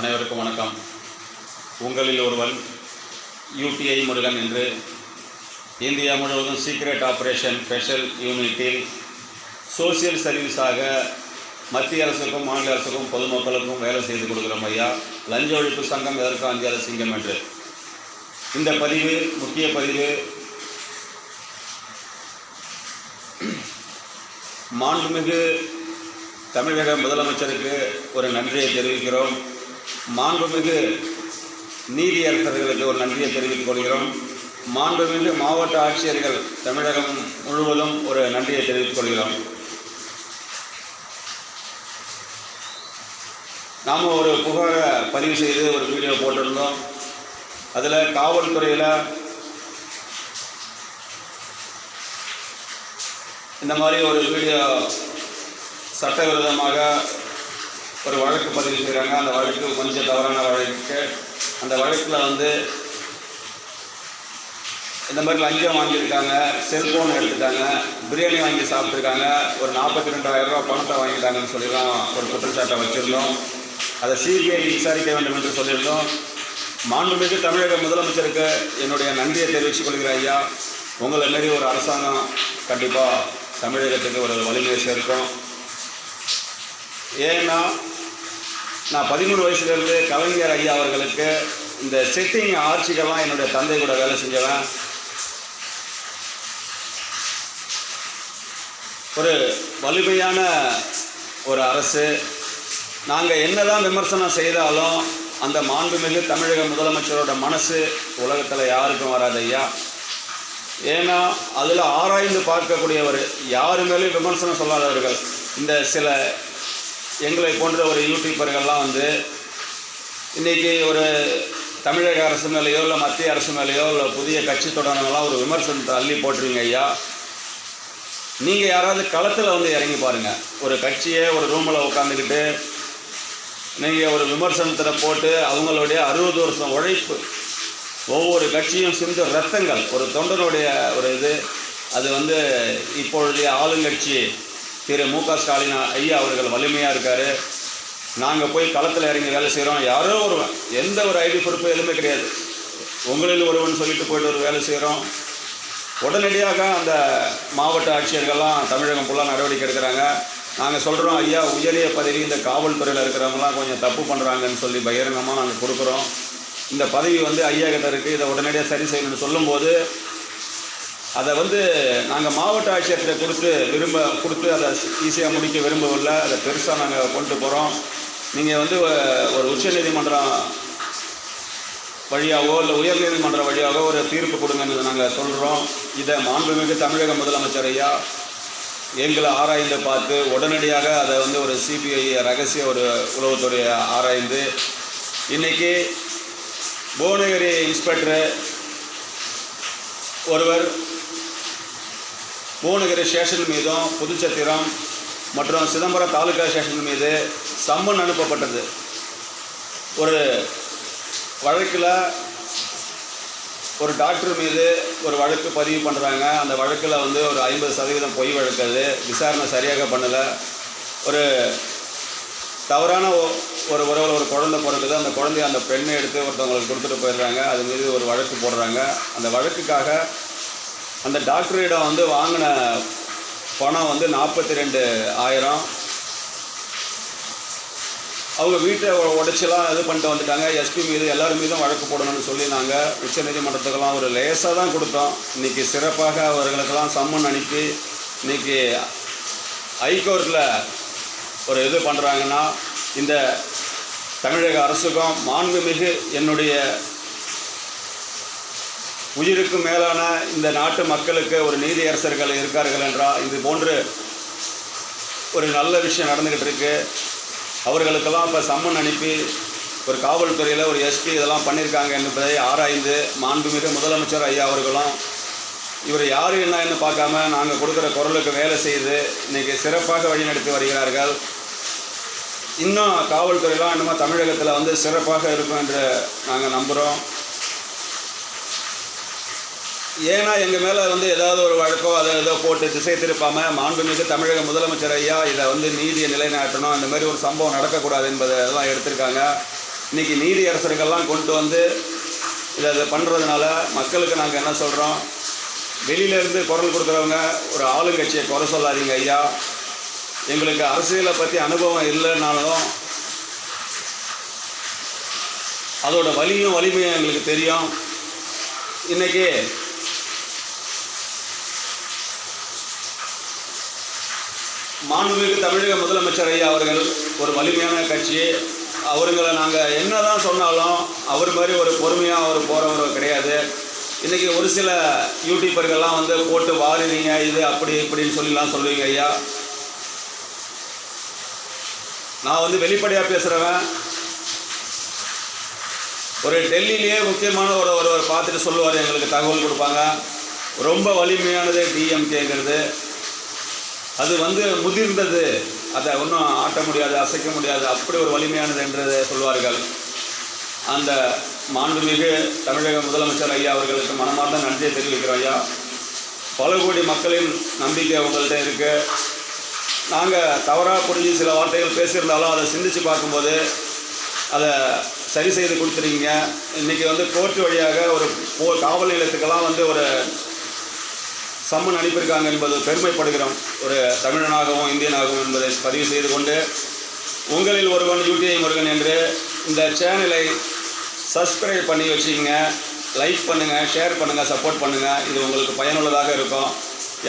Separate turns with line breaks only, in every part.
அனைவருக்கும் வணக்கம். உங்களில் ஒருவன் யூடிஐ முருகன் என்று இந்தியா முழுவதும் சீக்ரெட் ஆப்ரேஷன் ஸ்பெஷல் யூனிட்டில் சோசியல் சர்வீஸாக மத்திய அரசுக்கும் மாநில அரசுக்கும் பொதுமக்களுக்கும் வேலை செய்து கொடுக்குறோம் ஐயா. லஞ்ச ஒழிப்பு சங்கம் எதற்கும் அஞ்சாத சிங்கம் என்று. இந்த பதிவு முக்கிய பதிவு மாண்புமிகு தமிழக முதலமைச்சருக்கு ஒரு நன்றியை தெரிவிக்கிறோம். மாண்புமிகு நீதியரசர்களுக்கு ஒரு நன்றியை தெரிவித்துக் கொள்கிறோம். மாண்புமிகு மாவட்ட ஆட்சியர்கள் தமிழகம் முழுவதும் ஒரு நன்றியை தெரிவித்துக் கொள்கிறோம். நாம் ஒரு புகாரை பதிவு செய்து ஒரு வீடியோ போட்டிருந்தோம். அதில் காவல்துறையில் இந்த மாதிரி ஒரு வீடியோ சட்டவிரோதமாக வழக்கு பதிவு செய்கிறாங்க அந்த வழக்கு கொஞ்சம் தவறான வழக்கு. அந்த வழக்கில் வந்து இந்த மாதிரி லஞ்சம் வாங்கியிருக்காங்க செல்ஃபோன் எடுத்துட்டாங்க பிரியாணி வாங்கி சாப்பிட்ருக்காங்க ஒரு நாற்பத்தி ரெண்டாயிரம் ரூபா பணத்தை வாங்கிட்டாங்கன்னு சொல்லி தான் ஒரு குற்றச்சாட்டை வச்சுருந்தோம். அதை சிபிஐ விசாரிக்க வேண்டும் என்று சொல்லியிருந்தோம். மாண்புமிகு தமிழக முதலமைச்சருக்கு என்னுடைய நன்றியை தெரிவித்துக் கொள்கிற ஐயா உங்களை மாரி ஒரு அரசாங்கம் கண்டிப்பாக தமிழகத்துக்கு ஒரு வலிமையை சேர்க்கும். ஏன்னா நான் பதிமூணு வயசுலேருந்து கவிஞர் ஐயா அவர்களுக்கு இந்த செட்டிங் ஆட்சிகள்லாம் என்னுடைய தந்தை கூட வேலை செஞ்சவன். ஒரு வலிமையான ஒரு அரசு. நாங்கள் என்னதான் விமர்சனம் செய்தாலும் அந்த மாண்புமிகு தமிழக முதலமைச்சரோட மனசு உலகத்தில் யாருக்கும் வராது ஐயா. ஏன்னா அதில் ஆராய்ந்து பார்க்கக்கூடியவர் யாரு மேலேயும் விமர்சனம் சொல்லாதவர்கள். இந்த சில எங்களை போன்ற ஒரு யூடியூபர்கள்லாம் வந்து இன்றைக்கி ஒரு தமிழக அரசு மேலேயோ இல்லை மத்திய அரசு மேலேயோ இல்லை புதிய கட்சி தொடரங்கள்லாம் ஒரு விமர்சனத்தை அள்ளி போட்டுருங்க ஐயா. நீங்கள் யாராவது களத்தில் வந்து இறங்கி பாருங்கள் ஒரு கட்சியை ஒரு ரூமில் உட்காந்துக்கிட்டு நீங்கள் ஒரு விமர்சனத்தில் போட்டு அவங்களுடைய அறுபது வருஷம் உழைப்பு ஒவ்வொரு கட்சியும் சிந்து ரத்தங்கள் ஒரு தொண்டனுடைய ஒரு இது அது வந்து இப்பொழுதைய ஆளுங்கட்சி திரு மு க. ஸ்டாலின் ஐயா அவர்கள் வலிமையாக இருக்கார். நாங்கள் போய் களத்தில் இறங்கி வேலை செய்கிறோம் யாரோ ஒருவன். எந்த ஒரு ஐடி பொறுப்பு எதுவுமே கிடையாது. உங்களில் ஒருவன் சொல்லிட்டு போயிட்டு ஒரு வேலை செய்கிறோம் உடனடியாக அந்த மாவட்ட ஆட்சியர்கள்லாம் தமிழகம் ஃபுல்லாக நடவடிக்கை எடுக்கிறாங்க. நாங்கள் சொல்கிறோம் ஐயா உயரிய பதவி இந்த காவல்துறையில் இருக்கிறவங்களாம் கொஞ்சம் தப்பு பண்ணுறாங்கன்னு சொல்லி பகிரங்கமாக நாங்கள் கொடுக்குறோம். இந்த பதவி வந்து ஐயா கிட்ட இருக்குது இதை உடனடியாக சரி செய்யணும்னு சொல்லும்போது அதை வந்து நாங்கள் மாவட்ட ஆட்சியர்கிட்ட கொடுத்து விரும்ப கொடுத்து அதை ஈஸியாக முடிக்க விரும்பவில்லை. அதை பெருசாக நாங்கள் கொண்டு போகிறோம் நீங்கள் வந்து ஒரு உச்சநீதிமன்றம் வழியாகவோ இல்லை உயர்நீதிமன்ற வழியாகவோ ஒரு தீர்ப்பு கொடுங்கன்னு நாங்கள் சொல்கிறோம் இதை மாண்புமிகு தமிழக முதலமைச்சர் ஐயா எங்களை ஆராய்ந்து பார்த்து உடனடியாக அதை வந்து ஒரு சிபிஐ ரகசிய ஒரு உளவுத்துறையை ஆராய்ந்து இன்றைக்கி புவனகிரி இன்ஸ்பெக்டர் ஒருவர் பூவனகிரி ஸ்டேஷன் மீதும் புதுச்சத்திரம் மற்றும் சிதம்பரம் தாலுகா ஸ்டேஷன் மீது சம்மன் அனுப்பப்பட்டது. ஒரு வழக்கில் ஒரு டாக்டர் மீது ஒரு வழக்கு பதிவு பண்ணுறாங்க அந்த வழக்கில் வந்து ஒரு ஐம்பது சதவீதம் பொய் வழக்கு விசாரணை சரியாக பண்ணலை. ஒரு தவறான ஒரு உறவில் ஒரு குழந்தை பிறகுது அந்த குழந்தைய அந்த பெண்ணை எடுத்து ஒருத்தவங்களுக்கு கொடுத்துட்டு போயிடுறாங்க. அது மீது ஒரு வழக்கு போடுறாங்க. அந்த வழக்குக்காக அந்த டாக்டரிடம் வந்து வாங்கின பணம் வந்து நாற்பத்தி ரெண்டு ஆயிரம். அவங்க வீட்டை உடைச்சிலாம் இது பண்ணிட்டு வந்துட்டாங்க. எஸ்பி மீது எல்லோரும் மீதும் வழக்கு போடணும்னு சொல்லி நாங்கள் உச்சநீதிமன்றத்துக்கெல்லாம் ஒரு லேசாக தான் கொடுத்தோம். இன்றைக்கி சிறப்பாக அவர்களுக்கெல்லாம் சம்மன் அனுப்பி இன்றைக்கி ஹைகோர்ட்டில் ஒரு இது பண்ணுறாங்கன்னா இந்த தமிழக அரசுக்கும் மாண்புமிகு என்னுடைய உயிருக்கு மேலான இந்த நாட்டு மக்களுக்கு ஒரு நீதியரசர்கள் இருக்கார்கள் என்றால் இது போன்று ஒரு நல்ல விஷயம் நடந்துக்கிட்டு இருக்கு. அவர்களுக்கெல்லாம் இப்போ சம்மன் அனுப்பி ஒரு காவல்துறையில் ஒரு எஸ்பி இதெல்லாம் பண்ணியிருக்காங்க என்பதை ஆராய்ந்து மாண்புமிகு முதலமைச்சர் ஐயா அவர்களும் இவர் யார் என்னன்னு பார்க்காம நாங்கள் கொடுக்குற குரலுக்கு வேலை செய்து இன்றைக்கி சிறப்பாக வழிநடத்தி வருகிறார்கள். இன்னும் காவல்துறையெல்லாம் இன்னமும் தமிழகத்தில் வந்து சிறப்பாக இருக்கும் என்று நாங்கள் நம்புகிறோம் ஏன்னா எங்கள் மேலே வந்து ஏதாவது ஒரு வழக்கோ அதை ஏதோ போட்டு திசை திருப்பாம மாண்புமிகு தமிழக முதலமைச்சர் ஐயா இதை வந்து நீதியை நிலைநாட்டணும் அந்த மாதிரி ஒரு சம்பவம் நடக்கக்கூடாது என்பதை எல்லாம் எடுத்திருக்காங்க. இன்றைக்கி நீதி அரசர்கள்லாம் கொண்டு வந்து இதை இதை பண்ணுறதுனால மக்களுக்கு நாங்கள் என்ன சொல்கிறோம் வெளியிலேருந்து குரல் கொடுக்குறவங்க ஒரு ஆளுங்கட்சியை குறை சொல்லாதீங்க ஐயா. எங்களுக்கு அரசியலை பற்றி அனுபவம் இல்லைனாலும் அதோட வலியும் வலிமையும் எங்களுக்கு தெரியும். இன்றைக்கி மாண்புமிகு தமிழக முதலமைச்சர் ஐயா அவர்கள் ஒரு வலிமையான கட்சி. அவருங்களை நாங்கள் என்னதான் சொன்னாலும் அவர் மாதிரி ஒரு பொறுமையாக அவர் போகிறவர் கிடையாது. இன்றைக்கி ஒரு சில யூடியூபர்கள்லாம் வந்து போட்டு வாருவீங்க இது அப்படி இப்படின்னு சொல்லிலாம் சொல்லுவீங்க ஐயா. நான் வந்து வெளிப்படையாக பேசுகிறவன் ஒரு டெல்லியிலேயே முக்கியமான ஒரு ஒருவர் பார்த்துட்டு சொல்லுவார் எங்களுக்கு தகவல் கொடுப்பாங்க. ரொம்ப வலிமையானது டிஎம்கேங்கிறது அது வந்து முதிர்ந்தது. அதை ஒன்றும் ஆட்ட முடியாது அசைக்க முடியாது. அப்படி ஒரு வலிமையானது என்றதை சொல்வார்கள். அந்த மாண்புமிகு தமிழக முதலமைச்சர் ஐயா அவர்களுக்கு மனமார்ந்த நன்றியை தெரிவிக்கிறோம் ஐயா. பல கோடி மக்களின் நம்பிக்கை உங்கள்கிட்ட இருக்கு. நாங்கள் தவறாக புரிஞ்சு சில வார்த்தைகள் பேசியிருந்தாலும் அதை சிந்தித்து பார்க்கும்போது அதை சரி செய்து கொடுத்துருக்கீங்க இன்றைக்கி வந்து கோர்ட்டு வழியாக ஒரு போ காவல் நிலையத்துக்கெல்லாம் வந்து ஒரு சம்மன் அனுப்பியிருக்காங்க என்பது பெருமைப்படுகிறோம். ஒரு தமிழனாகவும் இந்தியனாகவும் என்பதை பதிவு செய்து கொண்டு உங்களில் ஒருவன் யூடிஐ முருகன் என்று இந்த சேனலை சப்ஸ்கிரைப் பண்ணி வச்சுக்கோங்க. லைக் பண்ணுங்கள் ஷேர் பண்ணுங்கள் சப்போர்ட் பண்ணுங்கள் இது உங்களுக்கு பயனுள்ளதாக இருக்கும்.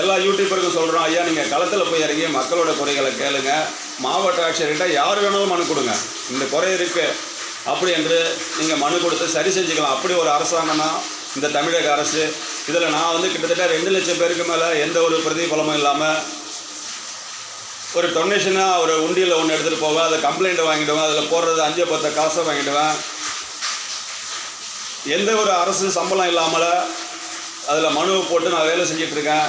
எல்லா யூடியூபருக்கும் சொல்கிறோம் ஐயா நீங்கள் களத்தில் போய் இறங்கி மக்களோட குறைகளை கேளுங்க. மாவட்ட ஆட்சியர்கிட்ட யார் வேணாலும் மனு கொடுங்க. இந்த குறை இருக்குது அப்படி என்று நீங்கள் மனு கொடுத்து சரி செஞ்சுக்கலாம். அப்படி ஒரு அரசாங்கம்னா இந்த தமிழக அரசு இதில் நான் வந்து கிட்டத்தட்ட ரெண்டு லட்சம் பேருக்கு மேலே எந்த ஒரு பிரதிபலமும் இல்லாமல் ஒரு டொனேஷனாக ஒரு உண்டியில் ஒன்று எடுத்துகிட்டு போவேன் அதை கம்ப்ளைண்ட்டை வாங்கிடுவேன் அதில் போடுறது அஞ்சு பத்து காசை வாங்கிடுவேன். எந்த ஒரு அரசு சம்பளம் இல்லாமல் அதில் மனுவை போட்டு நான் வேலை செஞ்சிட்ருக்கேன்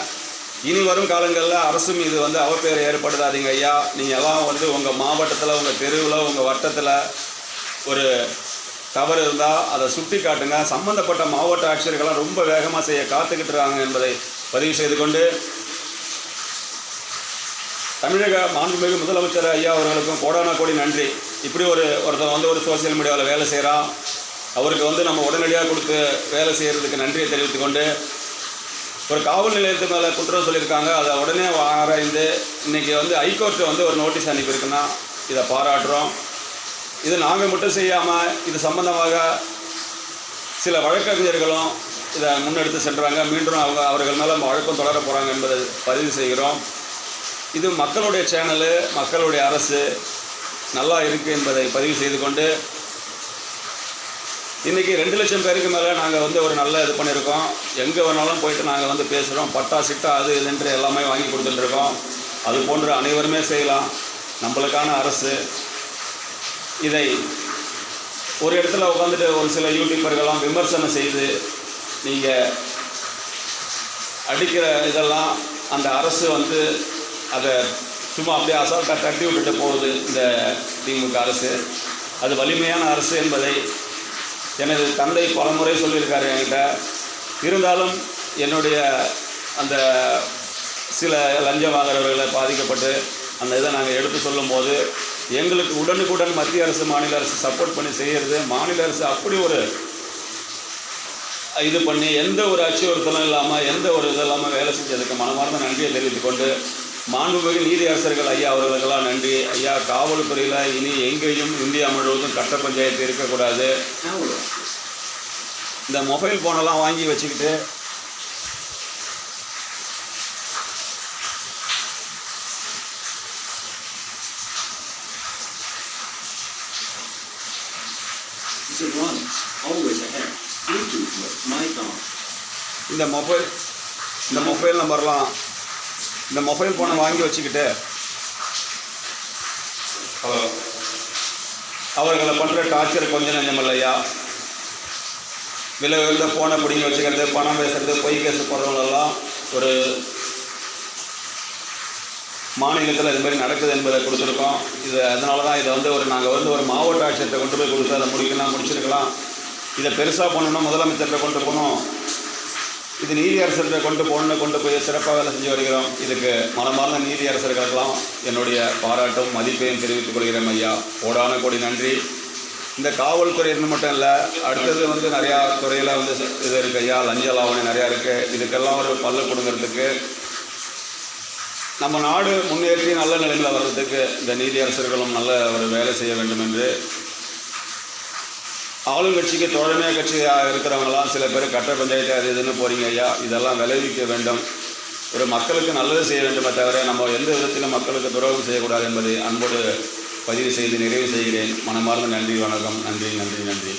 இனி வரும் காலங்களில் அரசு மீது வந்து அவப்பேர் ஏற்படுத்தாதீங்க ஐயா. நீங்கள் எல்லாம் வந்து உங்கள் மாவட்டத்தில் உங்கள் தெருவில் உங்கள் வட்டத்தில் ஒரு தவறு இருந்தால் அதை சுட்டி காட்டுங்க. சம்பந்தப்பட்ட மாவட்ட ஆட்சியர்கள்லாம் ரொம்ப வேகமாக செய்ய காத்துக்கிட்டு இருக்காங்க என்பதை பதிவு செய்து கொண்டு தமிழக மாண்புமிகு முதலமைச்சர் ஐயா அவர்களுக்கும் கோடான கோடி நன்றி. இப்படி ஒரு ஒருத்தர் வந்து ஒரு சோசியல் மீடியாவில் வேலை செய்கிறான் அவருக்கு வந்து நம்ம உடனடியாக கொடுத்து வேலை செய்கிறதுக்கு நன்றியை தெரிவித்துக் கொண்டு ஒரு காவல் நிலையத்து மேலே குற்றம் சொல்லியிருக்காங்க. அதை உடனே ஆராய்ந்து இன்னைக்கு வந்து ஹைகோர்ட்டு வந்து ஒரு நோட்டீஸ் அனுப்பியிருக்குன்னா இதை பாராட்டுறோம். இது நாங்கள் மட்டும் செய்யாமல் இது சம்பந்தமாக சில வழக்கறிஞர்களும் இதை முன்னெடுத்து சென்றாங்க. மீண்டும் அவங்க அவர்கள் மேலே வழக்கம் தொடர போகிறாங்க என்பதை பதிவு செய்கிறோம். இது மக்களுடைய சேனலு மக்களுடைய அரசு நல்லா இருக்குது என்பதை பதிவு செய்து கொண்டு இன்றைக்கி ரெண்டு லட்சம் பேருக்கு மேலே நாங்கள் வந்து ஒரு நல்ல இது பண்ணியிருக்கோம் எங்கே வேணாலும் போயிட்டு நாங்கள் வந்து பேசுகிறோம் பட்டா சிட்டா அது இதுன்று எல்லாமே வாங்கி கொடுத்துட்ருக்கோம் அது போன்ற அனைவருமே செய்யலாம். நம்மளுக்கான அரசு இதை ஒரு இடத்துல உட்காந்துட்டு ஒரு சில யூடியூபர்கள்லாம் விமர்சனம் செய்து நீங்கள் அடிக்கிற இதெல்லாம் அந்த அரசு வந்து அதை சும்மா அப்படியே அசால்ட்டாக தட்டி விட்டுட்டு போகுது இந்த திமுக அரசு. அது வலிமையான அரசு என்பதை எனது தந்தை பலமுறை சொல்லியிருக்காரு என்கிட்ட. இருந்தாலும் என்னுடைய அந்த சில லஞ்சம் வாங்குறவர்களை பாதிக்கப்பட்டு அந்த இதை நாங்கள் எடுத்து சொல்லும்போது எங்களுக்கு உடனுக்குடன் மத்திய அரசு மாநில அரசு சப்போர்ட் பண்ணி செய்கிறது மாநில அரசு அப்படி ஒரு இது பண்ணி எந்த ஒரு அச்சுறுத்தலும் இல்லாமல் எந்த ஒரு இது இல்லாமல் வேலை செஞ்சதுக்கு மனமார்ந்த நன்றியை தெரிவித்துக் கொண்டு மாண்புமிகு நீதி அரசர்கள் ஐயா அவர்களுக்கெல்லாம் நன்றி. ஐயா காவல்துறையில் இனி எங்கேயும் இந்தியா முழுவதும் கட்ட பஞ்சாயத்து இருக்கக்கூடாது. இந்த மொபைல் ஃபோனெல்லாம் வாங்கி வச்சுக்கிட்டு
Said, Ron, always ahead. Bluetooth with mic on.
இந்த மொபைல் இந்த மொபைல் நம்பர்லாம் இந்த மொபைல் ஃபோனை வாங்கி வச்சுக்கிட்டு அவ- அவர்களை பண்ணுற டார்ச்சர் கொஞ்சம் நஞ்சமில்லையா விலை உயர்ந்த ஃபோனை பிடிங்கி வச்சுக்கிறது பணம் பேசுறது பொய் கேஸ் போடுறவங்களெல்லாம் ஒரு மாநிலத்தில் இது மாதிரி நடக்குது என்பதை கொடுத்துருக்கோம். இது அதனால தான் இதை வந்து ஒரு நாங்கள் வந்து ஒரு மாவட்ட ஆட்சியத்தை கொண்டு போய் கொடுத்து அதை முடிக்கலாம் முடிச்சிருக்கலாம். இதை பெருசாக போகணுன்னா முதலமைச்சர்கிட்ட கொண்டு போகணும். இது நீதி அரசர்கிட்ட கொண்டு போகணுன்னு கொண்டு போய் சிறப்பாக வேலை செஞ்சு வருகிறோம். இதுக்கு மனமார்ந்த நீதி அரசர்களுக்கெல்லாம் என்னுடைய பாராட்டும் மதிப்பையும் தெரிவித்துக் கொள்கிறேன் ஐயா. கோடான கோடி நன்றி. இந்த காவல்துறை மட்டும் இல்லை அடுத்தது வந்து நிறையா துறையில் வந்து இது இருக்கு ஐயா. லஞ்ச லாவணி நிறையா இருக்குது இதுக்கெல்லாம் ஒரு பல்லு கொடுங்கிறதுக்கு நம்ம நாடு முன்னேற்றி நல்ல நிலையில் வர்றதுக்கு இந்த நீதியரசர்களும் நல்ல ஒரு வேலை செய்ய வேண்டும் என்று ஆளுங்கட்சிக்கு தோழமையாக கட்சியாக இருக்கிறவங்களாம் சில பேர் கட்ட பஞ்சாயத்து அது இதுன்னு போகிறீங்க ஐயா. இதெல்லாம் விளைவிக்க வேண்டும். ஒரு மக்களுக்கு நல்லது செய்ய வேண்டுமே தவிர நம்ம எந்த விதத்திலும் மக்களுக்கு துரோகம் செய்யக்கூடாது என்பதை அன்போடு பதிவு செய்து நிறைவு செய்கிறேன். மனமார்ந்த நன்றி வணக்கம். நன்றி நன்றி நன்றி.